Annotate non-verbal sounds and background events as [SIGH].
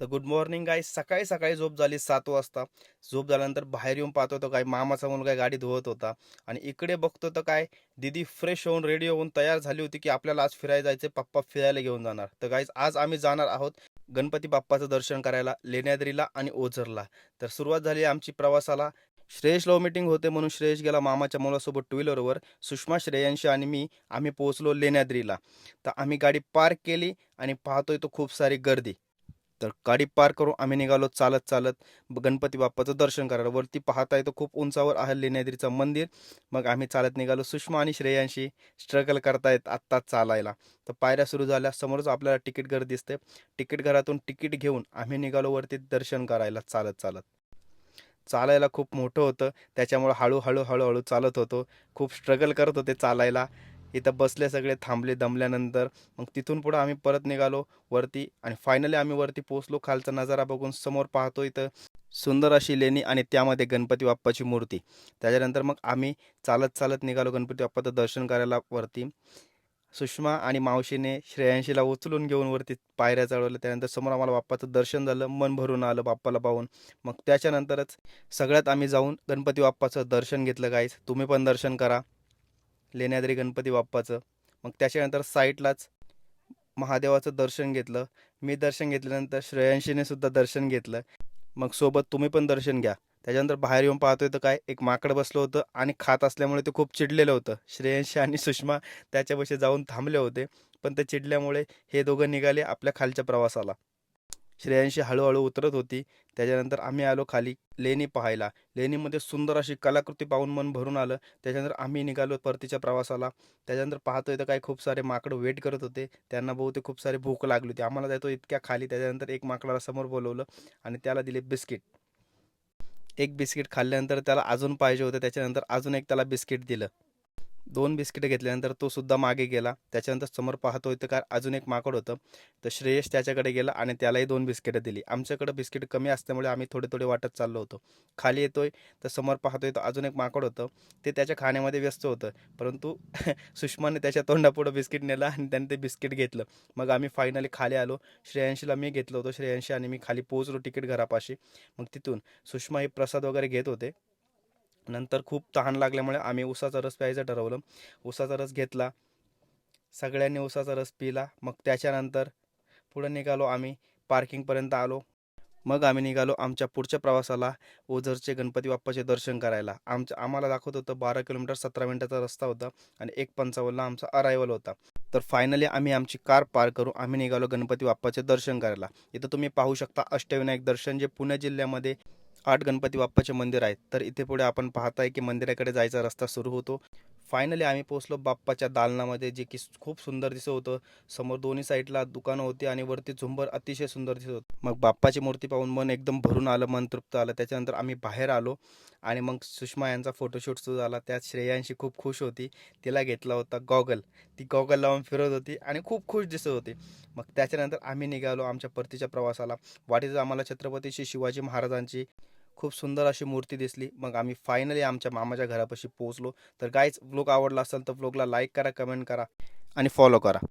तर good morning गाय सकाळी सकाळी झोप झाली सात वाजता. झोप झाल्यानंतर बाहेर येऊन पाहतो तर काय मामाचा मुलगा गाडी धुवत होता. आणि इकडे बघतो तर काय दिदी फ्रेश होऊन रेडी होऊन तयार झाली होती की आपल्याला आज फिरायला जायचे पप्पा फिरायला घेऊन जाणार. तर गाईज आज आम्ही जाणार आहोत गणपती बाप्पाचं दर्शन करायला लेण्याद्रीला आणि ओझरला. तर सुरुवात झाली आमची प्रवासाला. श्रेयश लव मीटिंग होते म्हणून श्रेयश गेला मामाच्या मुलासोबत टू व्हीलरवर सुषमा श्रेयांशी आणि मी आम्ही पोहोचलो लेण्याद्रीला. तर आम्ही गाडी पार्क केली आणि पाहतोय तो खूप सारी गर्दी. तर गाडी पार करून आम्ही निघालो चालत चालत. गणपती बाप्पाचं दर्शन करायला. वरती पाहता तर खूप उंचावर आहे लेण्याद्रीचं मंदिर. मग आम्ही चालत निघालो सुषमा आणि श्रेयांशी. स्ट्रगल करतायत आत्ता चालायला. तर पायऱ्या सुरू झाल्या. समोरच आपल्याला तिकीट घर दिसते तिकीट घरातून तिकीट घेऊन आम्ही निघालो वरती दर्शन करायला चालत चालत. चालायला खूप मोठं होतं. त्याच्यामुळं हळूहळू हळूहळू चालत होतो. खूप स्ट्रगल करत होते चालायला. इथं बसले सगळे थांबले दमल्यानंतर. मग तिथून पुढं आम्ही परत निघालो वरती आणि फायनली आम्ही वरती पोचलो खालचा नजारा बघून समोर पाहतो इथं सुंदर अशी लेणी आणि त्यामध्ये गणपती बाप्पाची मूर्ती. त्याच्यानंतर मग आम्ही चालत चालत निघालो गणपती बाप्पाचं दर्शन करायला वरती. सुषमा आणि मावशीने श्रेयांशीला उचलून घेऊन वरती पायऱ्या चढवल्या. त्यानंतर समोर आम्हाला बाप्पाचं दर्शन झालं. मन भरून आलं बाप्पाला पाहून. मग त्याच्यानंतरच सगळ्यात आम्ही जाऊन गणपती बाप्पाचं दर्शन घेतलं गाईस तुम्ही पण दर्शन करा. लेण्याद्री गणपती बाप्पाचं. मग त्याच्यानंतर साईटलाच महादेवाचं दर्शन घेतलं. मी दर्शन घेतल्यानंतर श्रेयांशीने सुद्धा दर्शन घेतलं. मग सोबत तुम्ही पण दर्शन घ्या. त्याच्यानंतर बाहेर येऊन पाहतोय तर काय एक माकड बसलं होतं आणि खात असल्यामुळे ते खूप चिडलेलं होतं. श्रेयांशी आणि सुषमा त्याच्यापाशी जाऊन थांबले होते. पण ते चिडल्यामुळे हे दोघं निघाले आपल्या खालच्या प्रवासाला. श्रेयांशी हळूहळू उतरत होती. त्याच्यानंतर आम्ही आलो खाली लेणी पाहायला. लेणीमध्ये सुंदर अशी कलाकृती पाहून मन भरून आलं. त्याच्यानंतर आम्ही निघालो परतीच्या प्रवासाला. त्याच्यानंतर पाहतोय तर काही खूप सारे माकडं वेट करत होते. त्यांना बहुतेक खूप सारी भूक लागली होती. आम्हाला जायतो इतक्या खाली. त्याच्यानंतर एक माकडाला समोर बोलवलं आणि त्याला दिले बिस्किट. एक बिस्किट खाल्ल्यानंतर त्याला अजून पाहिजे होतं. त्याच्यानंतर अजून एक त्याला बिस्किट दिलं. दोन बिस्किटं घेतल्यानंतर तो सुद्धा मागे गेला. त्याच्यानंतर समोर पाहतो तर का अजून एक माकड होतं. तर श्रेयश त्याच्याकडे गेला आणि त्यालाही दोन बिस्किटं दिली. आमच्याकडे बिस्किट कमी असल्यामुळे आम्ही थोडे थोडे वाटत चाललो होतो. खाली येतोय तर समोर पाहतोय तर अजून एक माकड होतं. ते त्याच्या खाण्यामध्ये व्यस्त होतं. परंतु [LAUGHS] सुषमाने त्याच्या तोंडापुढं बिस्किट नेलं आणि त्याने ते बिस्किट घेतलं. मग आम्ही फायनली खाली आलो. श्रेयांशीला मी घेतलं होतं. श्रेयांशी आणि मी खाली पोहोचलो तिकीट घरापाशी. मग तिथून सुषमा हे प्रसाद वगैरे घेत होते. नंतर खूप तहान लागल्यामुळे आम्ही उसाचा रस प्यायचं ठरवलं. उसाचा रस घेतला. सगळ्यांनी उसाचा रस पिला. मग त्याच्यानंतर पुढं निघालो आम्ही. पार्किंगपर्यंत आलो. मग आम्ही निघालो आमच्या पुढच्या प्रवासाला ओझरचे गणपती बाप्पाचे दर्शन करायला. आमच्या आम्हाला दाखवत होतं बारा किलोमीटर सतरा मिनिटाचा रस्ता होता आणि एक पंचावन्नला आमचा अरायवल होता. तर फायनली आम्ही आमची कार पार करू आम्ही निघालो गणपती बाप्पाचे दर्शन करायला. इथं तुम्ही पाहू शकता अष्टविनायक दर्शन जे पुणे जिल्ह्यामध्ये आठ गणपती बाप्पाचे मंदिर आहेत. तर इथे पुढे आपण पाहताय की मंदिराकडे जायचा रस्ता सुरू होतो. फायनली आम्ही पोहोचलो बाप्पाच्या दालनामध्ये जे की खूप सुंदर दिसत होतं. समोर दोन्ही साईडला दुकानं होती आणि वरती झुंबर अतिशय सुंदर दिसत होतं. मग बाप्पाची मूर्ती पाहून मन एकदम भरून आलं मन तृप्त आलं. त्याच्यानंतर आम्ही बाहेर आलो आणि मग सुषमा यांचा फोटोशूट सुरू झाला. त्यात श्रेयांशी खूप खुश होती. तिला घेतला होता गॉगल ती गॉगल लावून फिरत होती आणि खूप खुश दिसत होती. मग त्याच्यानंतर आम्ही निघालो आमच्या परतीच्या प्रवासाला. वाटेत आम्हाला छत्रपती शिवाजी महाराजांची खूप सुंदर अशी मूर्ती दिसली. मग आम्ही फायनली आमच्या मामाच्या घरापाशी पोहोचलो. तर काहीच व्लॉग आवडला असेल तर व्लॉगला लाईक करा कमेंट करा आणि फॉलो करा.